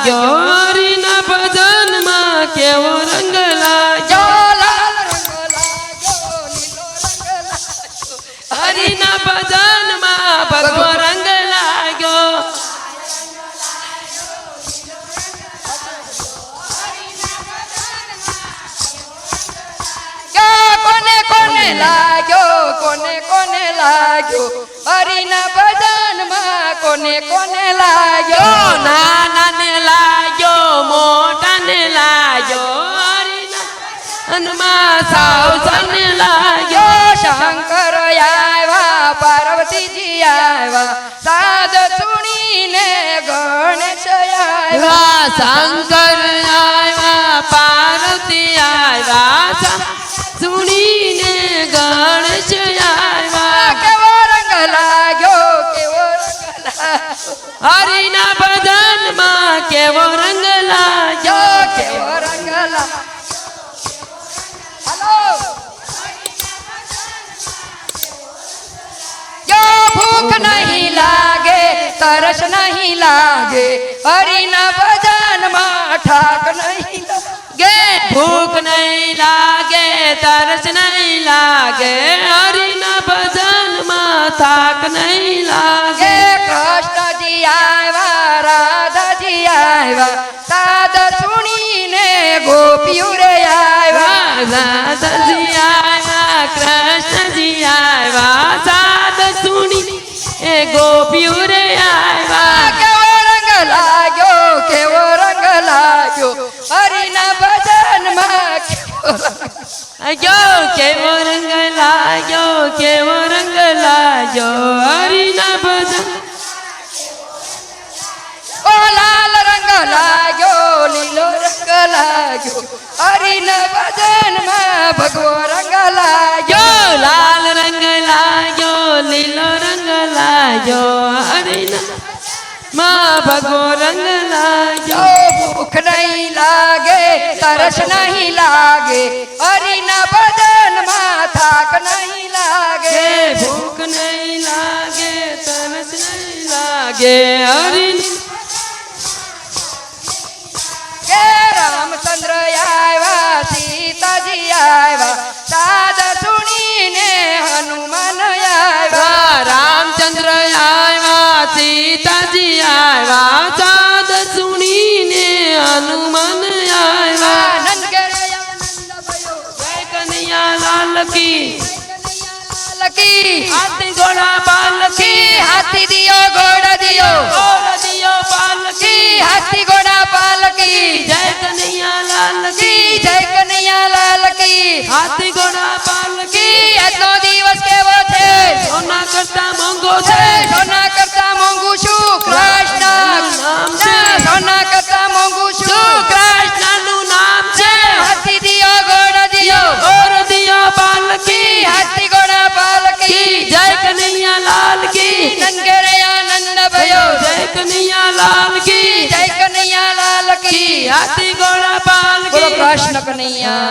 લાગ્યો. હરિના ભજનમાં કેવો રંગ હરિના ભજનમાં ભગવો રંગ લાગ્યો. કોને કોને લાગ્યો કોને કોને લાગ્યો? હરિના ભજનમાં કોને કોને લાગ્યો? નાનાને હનુમા સાવ સન લાગ્યો. શંકર આવ્યા પાર્વતીજી આવ્યા સાદ સુણીને ગણેશ આવ્યા શંકર આવ્યા પાર્વતી આવ્યા સુણીને ગણેશ આવ્યા કેવો રંગ લાગ્યો કેવો રંગ હરિના ભજનમાં ભૂખ નહીં લાગે તરસ નહીં લાગે હરિના ભજનમાં ઠાક નહીં લાગે ભૂખ નહીં લાગે તરસ નહીં લાગે હરિના ભજનમાં થાક નહીં લાગે કે કૃષ્ણજી આવ્યા રાધાજી આવ્યા સાદ સુણીને ગોપીઓ રે આવ્યા રાધાજી આવ્યા કૃષ્ણજી આવ્યા સાદ સુની એ ગોપીઓ રે આવ્યા કેવો રંગ લાગ્યો કેવો રંગ લાગ્યો. હરિના રંગ અયો કેવો રંગ લાગ્યો કેવો માં ભગવો રંગ લાગ્યો ભૂખ નહીં લાગે તરસ નહીં લાગે હરિના ભજનમાં થાક નહીં લાગે. ભૂખ નહીં લાગે તરસ નહીં લાગે હરિની રામચંદ્ર કનૈયા લાલ કનૈયા લાલ કી જય કનૈયા લાલ કી હાથી ઘોડા પાલકી બોલો કૃષ્ણ કનૈયા